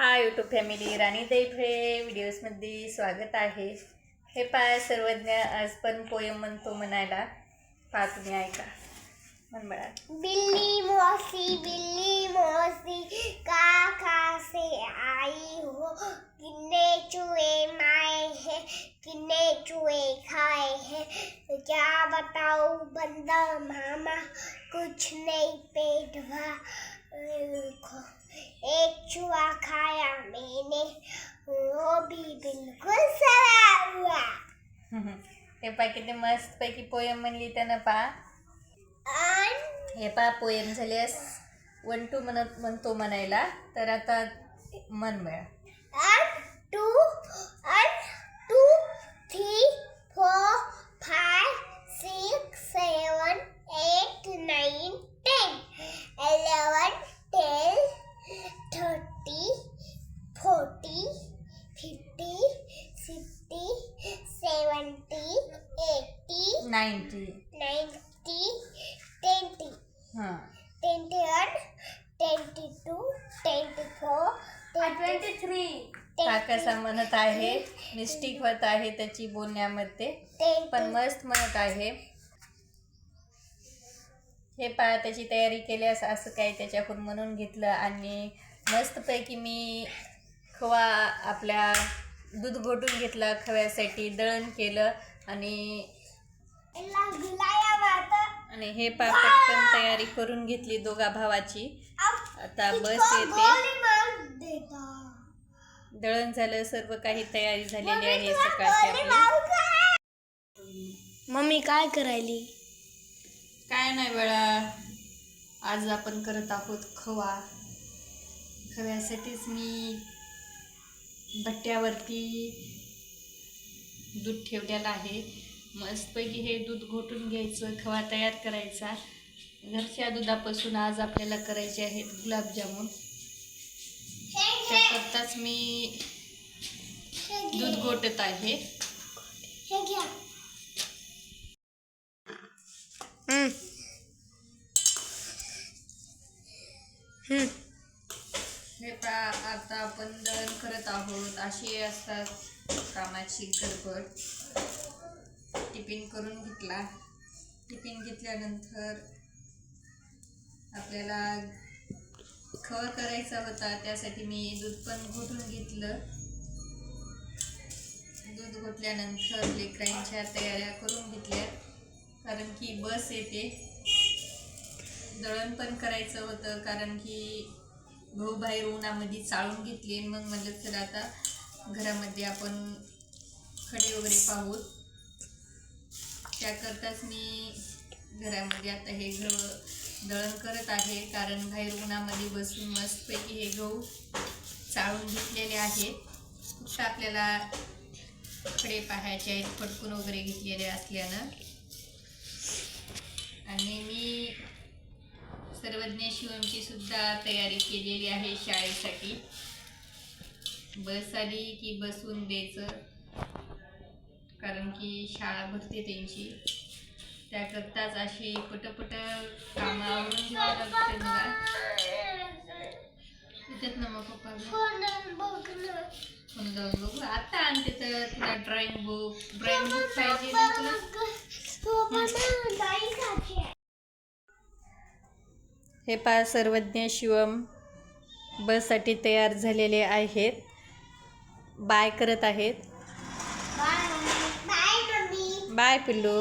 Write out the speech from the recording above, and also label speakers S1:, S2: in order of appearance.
S1: हा YouTube family राणी दैफळे व्हिडिओजमध्ये स्वागत आहे. हे पाय सर्वज्ञ आज पण पोयम म्हणतो म्हणायला. पा तुम्ही ऐका. म्हण बळा
S2: बिल्ली मोसी बिल्ली का खा से आई हो? किन्ने चूहे माए हैं किन्ने चूहे खाए हैं? क्या बताऊं बंदा मामा कुछ नहीं पेट भा एक चूहा खाए मैंने वो भी बिल्कुल सड़ा हुआ
S1: हे पा किती मस्त पैकी पोयम म्हणली त्यानं पा हे पा पोयम झाल्यास वन टू म्हणत म्हणतो म्हणायला. तर आता मन मिळा.
S2: Two two three four five
S1: ninety. हां.
S2: twenty-four, twenty-three,
S1: हा कसा म्हणत आहे मिस्टेक होत आहे त्याची बोलण्यामध्ये. पण मस्त म्हणत आहे. हे पहा त्याची तयारी केल्यास असं काही त्याच्याकडून म्हणून घेतलं आणि मस्तपैकी मी खवा आपल्या दूध घोटून घेतला खव्यासाठी दळण केलं आणि आणि हे पा पटकन तयारी करून घेतली दोघा भावाची. आता बस येते. दळण झालं सर्व काही तयारी झालेली आहे सकाळची आपली
S2: मम्मी काय करायली?
S1: काय नाही वेळा आज आपण करत आहोत खवा. खव्यासाठीच मी भट्ट्यावरती दूध ठेवलेलं आहे. मस्तपैकी हे दूध घोटून घ्यायचं खवा तयार करायचा. घरच्या दुधापासून आज आपल्याला करायचे आहेत गुलाबजामुन. त्याकरताच मी दूध घोटत आहे.
S2: हे
S1: पा आता आपण दळण करत आहोत. अशी असतात कामाची गडबड. टिफिन करून घेतला. टिफिन घेतल्यानंतर आपल्याला खवा करायचा होता त्यासाठी मी दूध पण घोटून घेतलं. दूध घोटल्यानंतर लेकरांच्या तयाऱ्या करून घेतल्या. कारण की बस येते. दळण पण करायचं होतं कारण की भाऊ बाहेर उन्हामध्ये चाळून घेतली आणि मग म्हणलं तर आता घरामध्ये आपण खडे वगैरे पाहूत त्याकरताच मी घरामध्ये आता हे गहू दळण करत आहे. कारण बाहेर उन्हामध्ये बसून मस्तपैकी हे गहू चाळून घेतलेले आहेत फक्त आपल्याला खडे पाहायचे आहेत फटकून वगैरे घेतलेले असल्यानं. आणि मी सर्वज्ञ शिवमची सुद्धा तयारी केलेली आहे शाळेसाठी. बस आली की बसून द्यायचं. कारण की शाळा भरते त्यांची. त्याकरताच अशी पटपट कामावरून घ्यावं लागते मला त्याच्यात ना मग पप्पा फोन जाऊन बघू. आता आणते तर तुला ड्रॉइंग बुक ड्रॉइंग बुक पाहिजे ना तुला? हे पा सर्वज्ञ शिवम बससाठी तयार झालेले आहेत. बाय करत आहेत. बाय पिल्लू